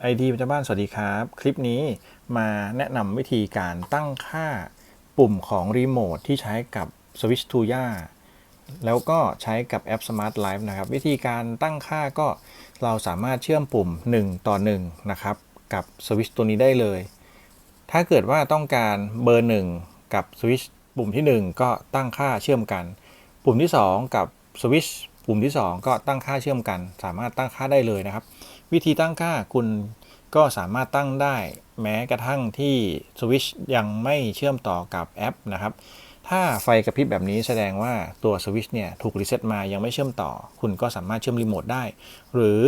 ไอดีประจำบ้านสวัสดีครับ คลิปนี้มาแนะนำวิธีการตั้งค่าปุ่มของรีโมทที่ใช้กับ Switch to y a แล้วก็ใช้กับแอป Smart Life นะครับ วิธีการตั้งค่าก็เราสามารถเชื่อมปุ่ม 1 ต่อ 1 นะครับ กับสวิตช์ตัวนี้ได้เลย ถ้าเกิดว่าต้องการเบอร์ 1 กับสวิตช์ปุ่มที่ 1 ก็ตั้งค่าเชื่อมกัน ปุ่มที่ 2 กับสวิตช์ ปุ่มที่ 2 ก็ตั้งค่าเชื่อมกัน สามารถตั้งค่าได้เลยนะครับ วิธีตั้งค่าคุณก็สามารถตั้งได้แม้กระทั่งที่สวิตช์ยังไม่เชื่อมต่อกับแอปนะครับ ถ้าไฟกระพริบแบบนี้แสดงว่าตัวสวิตช์เนี่ยถูกรีเซ็ตมายังไม่เชื่อมต่อ คุณก็สามารถเชื่อมรีโมทได้ หรือ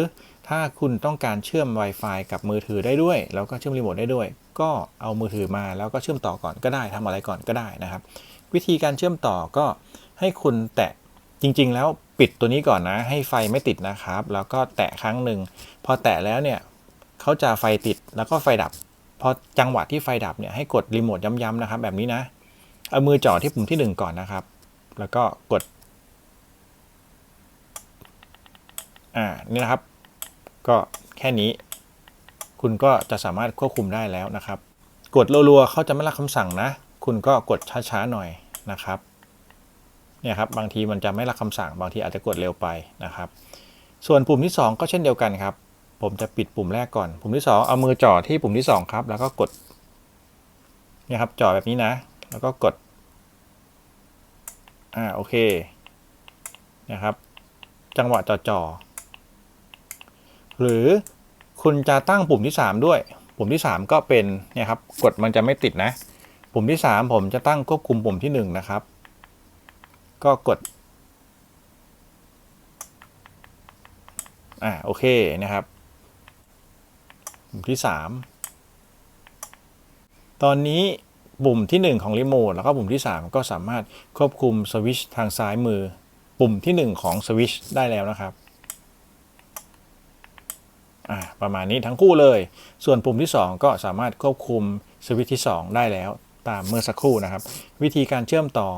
ถ้าคุณต้องการเชื่อม Wi-Fi กับมือถือได้ด้วย แล้วก็เชื่อมรีโมทได้ด้วย ก็เอามือถือมาแล้วก็เชื่อมต่อก่อนก็ได้ทำอะไรก่อนก็ได้นะครับ วิธีการเชื่อมต่อก็ให้คุณแตะจริง ๆ แล้ว ปิดตัวนี้ก่อนนะ ให้ไฟไม่ติดนะครับ แล้วก็แตะครั้งหนึ่งพอแตะแล้วเนี่ยเขาจะไฟติดแล้วก็ไฟดับ พอจังหวะที่ไฟดับเนี่ยให้กดรีโมทย้ำๆนะครับ แบบนี้นะเอามือจ่อที่ปุ่มที่หนึ่งก่อนนะครับ แล้วก็กดอ่านี่นะครับ ก็แค่นี้ คุณก็จะสามารถควบคุมได้แล้วนะครับ กดรัวๆเขาจะไม่รับคำสั่งนะ คุณก็กดช้าๆหน่อยนะครับ เนี่ยครับบางทีมันจะไม่รับคำสั่งบางทีอาจจะกดเร็วไปนะครับ ส่วนปุ่มที่ 2 ก็เช่นเดียวกันครับ ผมจะปิดปุ่มแรกก่อน ปุ่มที่ 2 เอามือจ่อที่ปุ่มที่ 2 ครับ แล้วก็กดเนี่ยครับจ่อแบบนี้นะ แล้วก็กดอ่าโอเคนะครับ จังหวะจ่อจอหรือคุณจะตั้งปุ่มที่ 3 ด้วย ปุ่มที่ 3 ก็เป็นเนี่ยครับกดมันจะไม่ติดนะ ปุ่มที่ 3 ผมจะตั้งควบคุมปุ่มที่ 1 นะครับ ก็กด อ่าโอเคนะครับปุ่มที่ 3 ตอนนี้ปุ่มที่ 1 ของรีโมทแล้วก็ปุ่มที่ 3 ก็สามารถควบคุมสวิชทางซ้ายมือ ปุ่มที่ 1 ของสวิชได้แล้วนะครับอ่าประมาณนี้ทั้งคู่เลย ส่วนปุ่มที่ 2 ก็สามารถควบคุมสวิตช์ที่ 2 ได้แล้วตามเมื่อสักครู่นะครับ วิธีการเชื่อมต่อ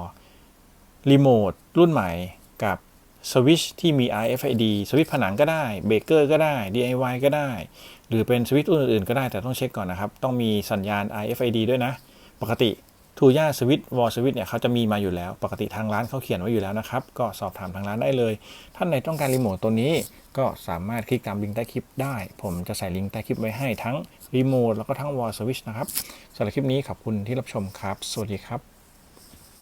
รีโมทรุ่นใหม่กับสวิตช์ที่มี RFID สวิตช์ผนังก็ได้เบเกอร์ก็ได้ DIY ก็ได้ หรือเป็นสวิตช์รุ่นอื่นๆ ก็ได้แต่ต้องเช็คก่อนนะครับ ต้องมีสัญญาณ RFID ด้วยนะ ปกติทูย่าสวิตวอลสวิตเนี่ยเขาจะมีมาอยู่แล้ว ปกติทางร้านเขาเขียนไว้อยู่แล้วนะครับ ก็สอบถามทางร้านได้เลย ท่านใดต้องการรีโมทตัวนี้ก็สามารถคลิกตามลิงก์ใต้คลิปได้ ผมจะใส่ลิงก์ใต้คลิปไว้ให้ทั้งรีโมทแล้วก็ทั้งวอลสวิตช์นะครับสำหรับคลิปนี้ขอบคุณที่รับชมครับ สวัสดีครับ